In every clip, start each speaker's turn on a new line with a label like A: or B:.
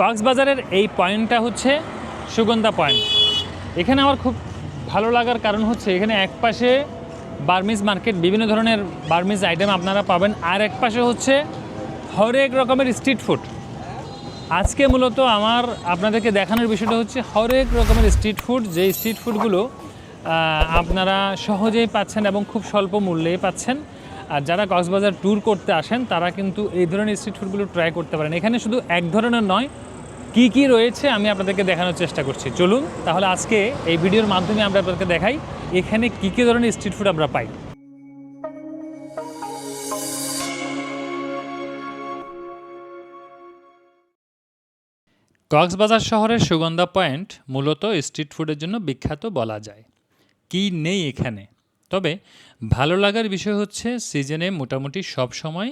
A: কক্সবাজারের এই পয়েন্টটা হচ্ছে সুগন্ধা পয়েন্ট। এখানে আমার খুব ভালো লাগার কারণ হচ্ছে এখানে এক পাশে বার্মিজ মার্কেট, বিভিন্ন ধরনের বার্মিজ আইটেম আপনারা পাবেন। আর এক পাশে হচ্ছে হরেক রকমের স্ট্রিট ফুড। আজকে মূলত আমার আপনাদেরকে দেখানোর বিষয়টা হচ্ছে হরেক রকমের স্ট্রিট ফুড। যে স্ট্রিট ফুডগুলো আপনারা সহজেই পাচ্ছেন এবং খুব স্বল্প মূল্যেই পাচ্ছেন। আর যারা কক্সবাজার ট্যুর করতে আসেন, তারা কিন্তু এই ধরনের স্ট্রিট ফুডগুলো ট্রাই করতে পারেন। এখানে শুধু এক ধরনের নয় কি কি রয়েছে আমি আপনাদেরকে দেখানোর চেষ্টা করছি। চলুন, তাহলে আজকে এই ভিডিওর মাধ্যমে আমরা আপনাদেরকে দেখাই এখানে কি কি ধরনের স্ট্রিট ফুড আমরা পাই। কক্সবাজার শহরের সুগন্ধা পয়েন্ট মূলত স্ট্রিট ফুডের জন্য বিখ্যাত বলা যায়। কি নেই এখানে? তবে ভালো লাগার বিষয় হচ্ছে সিজনে মোটামুটি সব সময়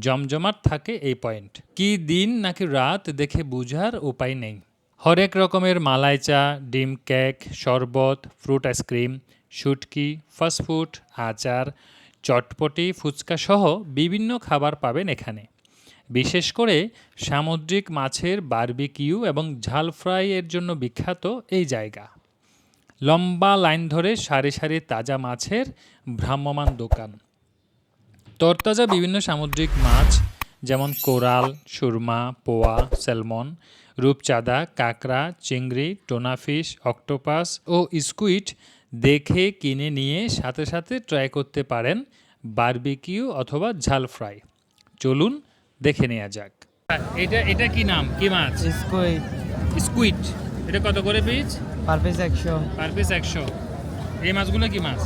A: জমজমাট থাকে এই পয়েন্ট। কি দিন নাকি রাত দেখে বুঝার উপায় নেই। হরেক রকমের মালাই চা ডিম কেক, শরবত, ফ্রুট আইসক্রিম, শুটকি ফাস্টফুড আচার, চটপটি, ফুচকা সহ বিভিন্ন খাবার পাবেন এখানে। বিশেষ করে সামুদ্রিক মাছের বারবিকিউ এবং ঝাল ফ্রাই এর জন্য বিখ্যাত এই জায়গা। লম্বা লাইন ধরে সারি সারি তাজা মাছের ভ্রাম্যমান দোকান। তরতাজা বিভিন্ন সামুদ্রিক মাছ যেমন কোরাল সুরমা পোয়া স্যালমন রূপচাঁদা কাঁকড়া চিংড়ি টোনাফিশ অক্টোপাস ও স্কুইড দেখে কিনে নিয়ে সাথে সাথে ট্রাই করতে পারেন বারবিকিউ অথবা ঝাল ফ্রাই। চলুন দেখে নেওয়া যাক। এটা এটা কি নাম? কি মাছ?
B: স্কুইড।
A: স্কুইড। এটা কত করে পিস?
B: পার পিস একশো।
A: পার পিস একশো। এই মাছগুলো কি মাছ?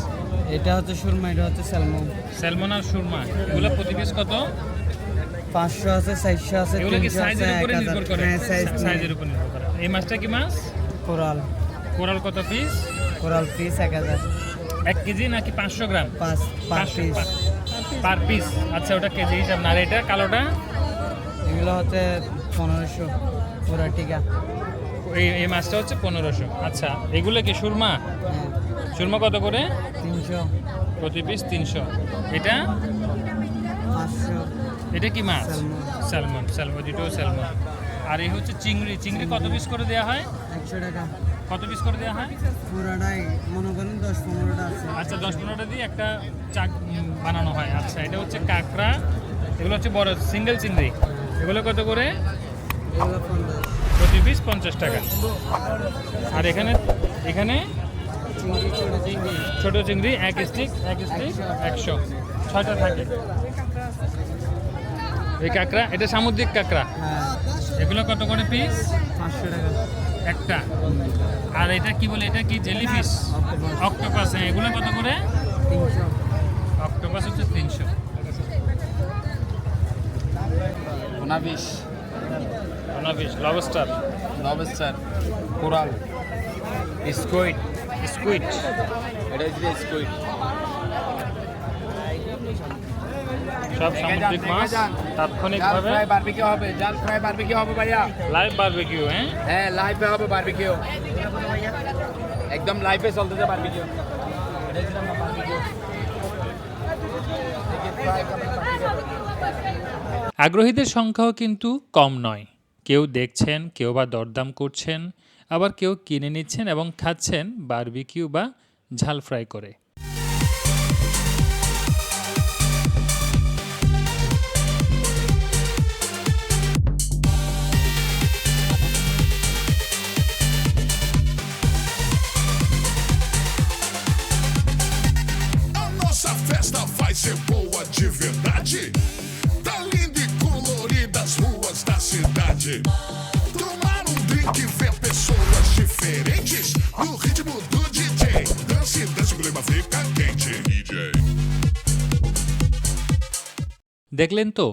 B: এটা হচ্ছে সুরমা এটা হচ্ছে স্যালমন।
A: স্যালমন আর সুরমা এগুলো প্রতি পিস কত?
B: পাঁচশো আছে চারশো আছে
A: এগুলো কি সাইজের উপরে নির্ভর করে?
B: হ্যাঁ সাইজ
A: সাইজের উপর নির্ভর করে। এই মাছটা কি মাছ?
B: কোরাল।
A: কোরাল কত পিস
B: কোরাল পিস এক হাজার।
A: এক কেজি নাকি পাঁচশো গ্রাম?
B: পাঁচ
A: পাঁচশো
B: পিস
A: পার পিস আচ্ছা ওটা কেজি হিসাব। না আর এটা কালোটা?
B: এগুলো হচ্ছে পনেরোশো পুরা টিকা।
A: এই এই মাছটা হচ্ছে পনেরোশো। আচ্ছা এগুলো কি সুরমা?
B: হ্যাঁ।
A: সুরমা কত করে?
B: তিনশো।
A: প্রতি পিস তিনশো। এটা? এটা কি মাছ?
B: স্যালমন।
A: স্যালমন দুটোও স্যালমন আর এই হচ্ছে চিংড়ি। চিংড়ি কত পিস করে দেওয়া হয়?
B: একশো টাকা।
A: কত পিস করে দেওয়া হয়?
B: পুরাটাই মনে করেন দশ পনেরোটা আছে।
A: আচ্ছা দশ পনেরোটা দিয়ে একটা চাক বানানো হয়। আচ্ছা এটা হচ্ছে কাঁকড়া। এগুলো হচ্ছে বড় সিঙ্গেল চিংড়ি। এগুলো কত করে? প্রতি পিস পঞ্চাশ টাকা। আর এখানে এখানে
B: ছোটো চিংড়ি,
A: এক স্টিক এক স্টিক একশো। ছয়টা থাকে। এই কাঁকড়া, এটা সামুদ্রিক কাঁকড়া। এগুলো কত করে পিস
B: পাঁচশো টাকা
A: একটা। আর এটা কি বলে, এটা কি জেলিফিশ
B: অক্টোপাস
A: হ্যাঁ এগুলো কত করে? অক্টোপাস হচ্ছে তিনশো।
C: মোনাফিস
A: অনাফিস lobster?
C: Lobster coral
A: squid squid
C: এটা হচ্ছে স্কুইড
A: সব সামুদ্রিক মাছ তাৎক্ষণিকভাবে?
C: বারবিকিউ হবে জাল ফ্রাই বারবিকিউ হবে ভাইয়া।
A: লাইভ বারবিকিউ হ্যাঁ?
C: হ্যাঁ লাইভে হবে বারবিকিউ একদম লাইভে চলতেছে বারবিকিউ বারবিকিউ
A: আগ্রহীদের সংখ্যাও কিন্তু কম নয় কেউ দেখছেন, কেউ বা দরদাম করছেন, আবার কেউ কিনে নিচ্ছেন এবং খাচ্ছেন বারবিকিউ বা ঝাল ফ্রাই করে
D: nossa festa vai ser boa de verdade. Cidade. Tomar um drink e ver pessoas diferentes. No ritmo do DJ. Dance, dance, o clima fica quente. DJ.
A: দেখলেন তো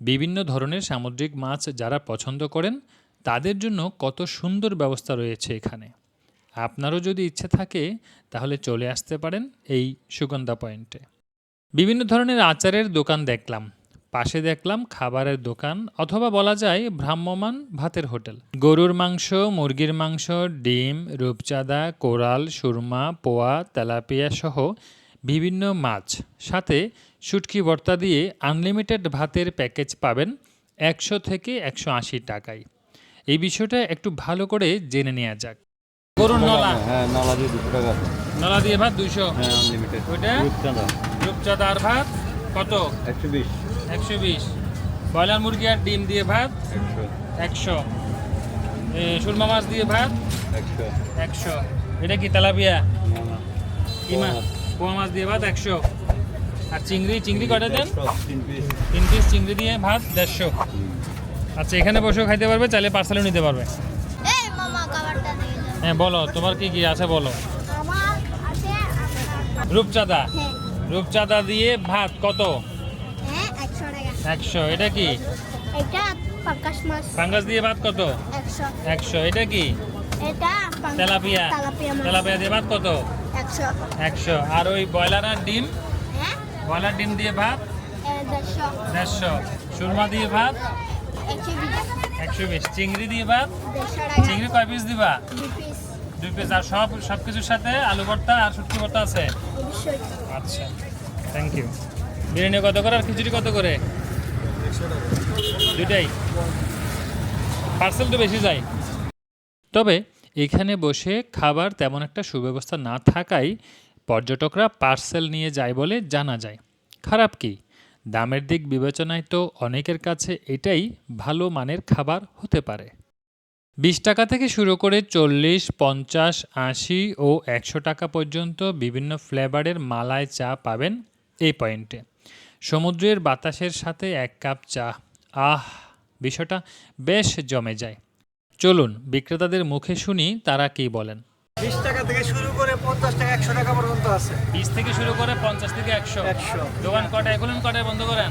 A: বিভিন্ন ধরনের সামুদ্রিক মাছ যারা পছন্দ করেন তাদের জন্য কত সুন্দর ব্যবস্থা রয়েছে এখানে আপনারও যদি ইচ্ছে থাকে তাহলে চলে আসতে পারেন এই সুগন্ধা পয়েন্টে বিভিন্ন ধরনের আচারের দোকান দেখলাম পাশে দেখলাম খাবারের দোকান অথবা বলা যায় ভ্রাম্যমান ভাতের হোটেল। গরুর মাংস মুরগির মাংস ডিম রূপচাঁদা কোরাল সুরমা পোয়া তেলাপিয়া সহ বিভিন্ন মাছ। সাথে শুটকি ভর্তা দিয়ে আনলিমিটেড ভাতের প্যাকেজ পাবেন একশো থেকে একশো আশি টাকায়। এই বিষয়টা একটু ভালো করে জেনে নেওয়া যাক। গরুর নলা।
E: হ্যাঁ নলা দিয়ে দুশো টাকা
A: নলা দিয়ে ভাত দুইশো।
E: হ্যাঁ আনলিমিটেড
A: ওইটা?
E: রূপচাঁদা।
A: রূপচাঁদা আর ভাত কত?
E: একশো বিশ।
A: একশো বিশ। ব্রয়লার মুরগি আর ডিম দিয়ে ভাত
E: একশো।
A: সুরমা মাছ দিয়ে ভাত
E: একশো।
A: এটা কি তেলাপিয়া?
E: না।
A: কিমা পোয়া মাছ? দিয়ে ভাত একশো। আর চিংড়ি? চিংড়ি কটা দেন?
E: তিন পিস।
A: চিংড়ি দিয়ে ভাত দেড়শো। আচ্ছা এখানে বসেও খাইতে পারবে চাইলে পার্সেলও নিতে পারবে।
F: এই মামা খাবারটা দিয়ে যাও।
A: হ্যাঁ বলো তোমার কি কি আছে বলো। রূপচাঁদা।
F: হ্যাঁ।
A: রূপচাঁদা দিয়ে ভাত কত?
F: একশো
A: এটা কি?
F: এটা পাঙ্কাশ মাছ।
A: পাঙ্গাস দিয়ে ভাত কত?
F: একশো।
A: একশো এটা কি?
F: এটা
A: তেলাপিয়া।
F: তেলাপিয়া
A: দিয়ে ভাত কত?
F: একশো।
A: একশো। আর ওই ব্রয়লার আর ডিম?
F: হ্যাঁ?
A: ব্রয়লার ডিম দিয়ে ভাত?
F: দেড়শো।
A: সুরমা দিয়ে ভাত?
F: একশো বিশ।
A: চিংড়ি দিয়ে ভাত? চিংড়ি কয় পিস দিবা? দুই পিস আর সব সব কিছুর সাথে আলু ভর্তা আর শুটকি ভর্তা আছে? আচ্ছা। থ্যাংক ইউ বিরিয়ানি কত করে আর খিচুড়ি কত করে? দুইটাই। পার্সেল তো বেশি যায়। তবে এখানে বসে খাবার তেমন একটা সুব্যবস্থা না থাকায় পর্যটকরা পার্সেল নিয়ে যায় বলে জানা যায়। খারাপ কি? দামের দিক বিবেচনায় তো অনেকের কাছে এটাই ভালো মানের খাবার হতে পারে। বিশ টাকা থেকে শুরু করে চল্লিশ, পঞ্চাশ, আশি ও একশো টাকা পর্যন্ত বিভিন্ন ফ্লেভারের মালাই চা পাবেন এই পয়েন্টে। সমুদ্রের বাতাসের সাথে এক কাপ চা। আহ বিষয়টা বেশ জমে যায়। চলুন বিক্রেতাদের মুখে শুনি তারা কি বলেন।
G: বিশ টাকা থেকে শুরু করে পঞ্চাশ টাকা একশো টাকা পর্যন্ত আছে।
A: বিশ থেকে শুরু করে পঞ্চাশ থেকে একশো।
G: একশো।
A: দোকান কটায় খুলেন কটায় বন্ধ করেন?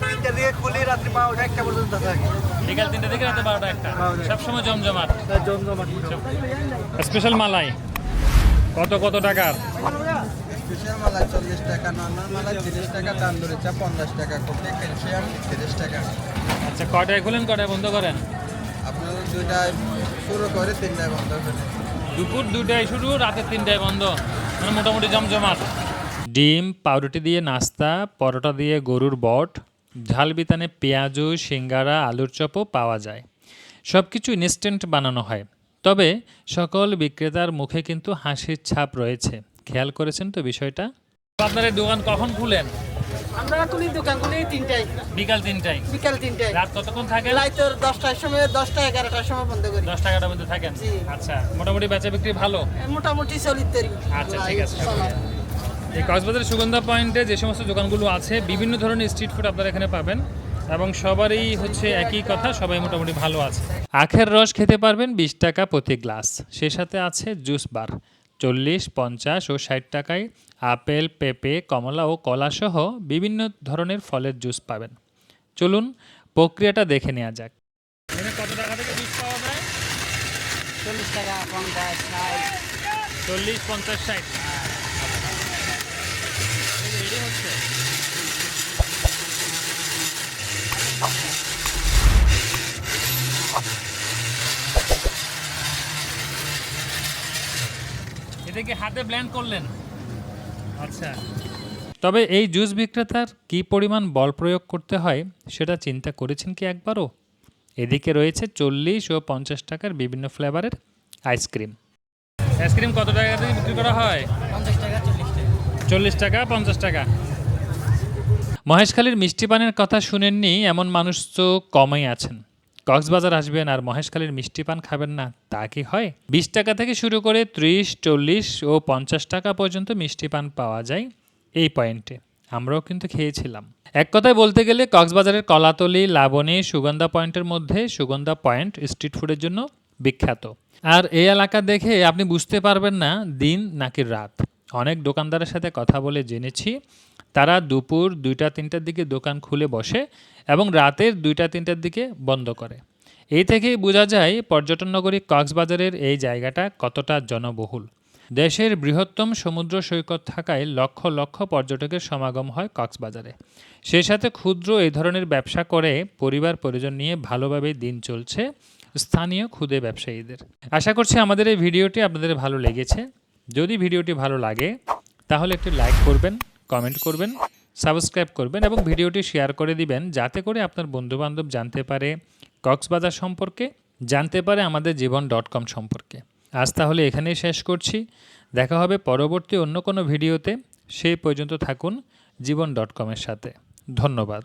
G: তিনটা দিয়ে খুলি রাত্রি বারোটা একটা পর্যন্ত থাকে।
A: বিকাল তিনটে থেকে রাতে বারোটা একটা। সবসময় জমজমাট।
G: জমজমাট
A: স্পেশাল মালাই। কত কত টাকার?
B: স্পেশাল মালাই চল্লিশ টাকা নর্মাল মালাই তিরিশ টাকা তান্দুরি চা পঞ্চাশ টাকা ক্যালসিয়াম তিরিশ টাকা।
A: আচ্ছা কটায় খুলেন কটায় বন্ধ করেন?
B: আপনাদের দুইটায় শুরু করে তিনটায় বন্ধ করে।
A: দুপুর দুটায় শুরু রাতের তিনটায় বন্ধ। মানে মোটামুটি জমজমাট। ডিম পাউরুটি দিয়ে নাস্তা পরোটা দিয়ে গরুর বট ঝাল বিতানে পেঁয়াজু সিঙ্গারা আলুর চপও পাওয়া যায়। সব কিছু ইনস্ট্যান্ট বানানো হয়। তবে সকল বিক্রেতার মুখে কিন্তু হাসির ছাপ রয়েছে। খেয়াল করেছেন তো বিষয়টা? আপনার দোকান কখন খুলেন?
G: আমরা খুলি দোকান খুলি তিনটায়।
A: বিকাল তিনটায়?
G: বিকাল তিনটায়।
A: রাত কতক্ষণ
G: লাই তোর দশটার সময় দশটা এগারোটার সময় বন্ধ করি।
A: দশ টাকাটা মধ্যে থাকেন? আচ্ছা মোটামুটি বেচা বিক্রি ভালো?
G: মোটামুটি চলিত
A: আচ্ছা, ঠিক আছে, এই কক্সবাজার সুগন্ধা পয়েন্টে যে সমস্ত দোকানগুলো আছে বিভিন্ন ধরনের স্ট্রিট ফুড আপনারা এখানে পাবেন এবং সবারই হচ্ছে একই কথা সবাই মোটামুটি ভালো আছে। আখের রস খেতে পারবেন বিশ টাকা প্রতি গ্লাস। সে সাথে আছে জুস বার। চল্লিশ পঞ্চাশ ও ষাট টাকায় আপেল পেঁপে কমলা ও কলাসহ বিভিন্ন ধরনের ফলের জুস পাবেন। চলুন প্রক্রিয়াটা দেখে নেওয়া যাক। কত টাকা থেকে জুস পাওয়া যায়?
G: চল্লিশ টাকা পঞ্চাশ ষাট।
A: চল্লিশ পঞ্চাশ ষাট। হচ্ছে। এটা কি হাতে ব্ল্যান্ড করলেন। আচ্ছা। তবে এই জুস বিক্রেতার কি পরিমাণ বল প্রয়োগ করতে হয় সেটা চিন্তা করেছেন কি একবারও? এদিকে রয়েছে চল্লিশ ও পঞ্চাশ টাকার বিভিন্ন ফ্লেভারের আইসক্রিম। আইসক্রিম কত টাকা থেকে বিক্রি করা হয়? চল্লিশ টাকা পঞ্চাশ টাকা। মহেশখালীর মিষ্টি পানের কথা শুনেননি এমন মানুষ তো কমই আছেন। কক্সবাজার আসবেন আর মহেশখালীর মিষ্টি পান খাবেন না, তা কি হয়? বিশ টাকা থেকে শুরু করে ত্রিশ, চল্লিশ ও পঞ্চাশ টাকা পর্যন্ত মিষ্টি পান পাওয়া যায় এই পয়েন্টে। আমরাও কিন্তু খেয়েছিলাম। এক কথায় বলতে গেলে কক্সবাজারের কলাতলি, লাবণী, সুগন্ধা পয়েন্টের মধ্যে সুগন্ধা পয়েন্ট স্ট্রিট ফুডের জন্য বিখ্যাত। আর এই এলাকা দেখে আপনি বুঝতে পারবেন না দিন নাকি রাত। অনেক দোকানদারের সাথে কথা বলে জেনেছি। তারা দুপুর দুইটা, তিনটার দিকে দোকান খুলে বসে এবং রাতের দুইটা, তিনটার দিকে বন্ধ করে। এই থেকেই বোঝা যায় পর্যটন নগরী কক্সবাজারের এই জায়গাটা কতটা জনবহুল। দেশের বৃহত্তম সমুদ্র সৈকত থাকায় লক্ষ লক্ষ পর্যটকের সমাগম হয় কক্সবাজারে। সেই সাথে ক্ষুদ্র এই ধরনের ব্যবসা করে পরিবার, পরিজন নিয়ে ভালোভাবে দিন চলছে স্থানীয় ক্ষুদে ব্যবসায়ীদের। আশা করছি আমাদের এই ভিডিওটি আপনাদের ভালো লেগেছে। যদি ভিডিওটি ভালো লাগে, তাহলে একটি লাইক করবেন কমেন্ট করবেন, সাবস্ক্রাইব করবেন এবং ভিডিওটি শেয়ার করে দিবেন যাতে করে আপনার বন্ধুবান্ধব জানতে পারে কক্সবাজার সম্পর্কে, জানতে পারে আমাদের জীবন ডট কম সম্পর্কে। আজ তাহলে এখানেই শেষ করছি। দেখা হবে পরবর্তী অন্য কোনো ভিডিওতে। সেই পর্যন্ত থাকুন জীবন ডট কমের সাথে। ধন্যবাদ।